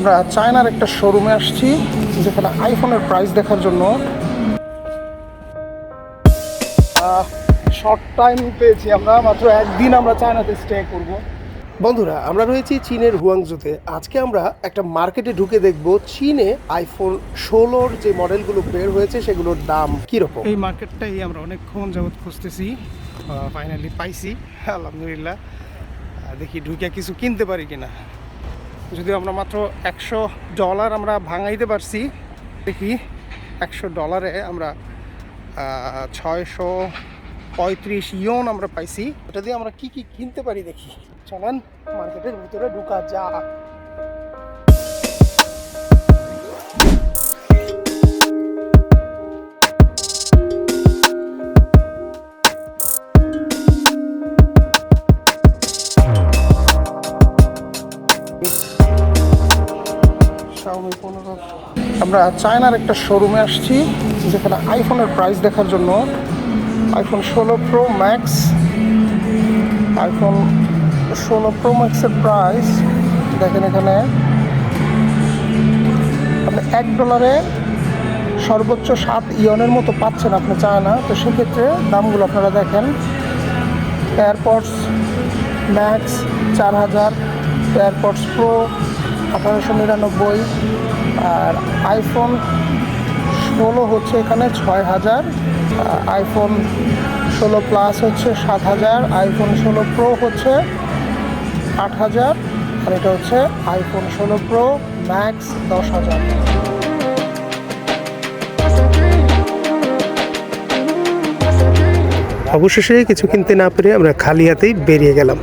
আমরা চায়নার একটা শোরুমে আসছি যেখানে আইফোনের প্রাইস দেখার জন্য। শর্ট টাইম পেয়েছি আমরা মাত্র একদিন আমরা চায়নাতে স্টে করব। বন্ধুরা আমরা রয়েছি চীনের হুয়াংজুতে আজকে আমরা একটা মার্কেটে ঢুকে দেখব চীনে আইফোন ষোলোর যে মডেলগুলো বের হয়েছে সেগুলোর দাম কীরকম। এই মার্কেটটাই আমরা অনেকক্ষণ যাবৎ খুঁজতেছি ফাইনালি পাইছি আলহামদুলিল্লাহ। দেখি ঢুকে কিছু কিনতে পারি কিনা। যদিও আমরা মাত্র একশো ডলার আমরা ভাঙাইতে পারছি, দেখি একশো ডলারে আমরা ছয়শো পঁয়ত্রিশ ইয়ন আমরা পাইছি। এটা দিয়ে আমরা কি কি কিনতে পারি দেখি। চলেন, মার্কেটের ভিতরে ঢুকা যা Xiaomi 15 আমরা চায়নার একটা শোরুমে আসছি, যেখানে আইফোনের প্রাইস দেখার জন্য। আইফোন ষোলো প্রো ম্যাক্স আইফোন ষোলো প্রো ম্যাক্সের প্রাইস দেখেন এখানে। আপনি এক ডলারে সর্বোচ্চ সাত ইয়নের মতো পাচ্ছেন আপনি চায়না। তো সেক্ষেত্রে দামগুলো আপনারা দেখেন। এয়ারপডস ম্যাক্স চার হাজার। এয়ারপডস প্রো আঠারোশো নিরানব্বই। আর আইফোন ষোলো হচ্ছে এখানে ছয় হাজার। আইফোন ষোলো প্লাস হচ্ছে সাত হাজার। আইফোন ষোলো প্রো হচ্ছে আট হাজার। আর এটা হচ্ছে আইফোন ষোলো প্রো ম্যাক্স দশ হাজার। অবশেষে কিছু কিনতে না পেরে আমরা খালি হাতেই বেরিয়ে গেলাম।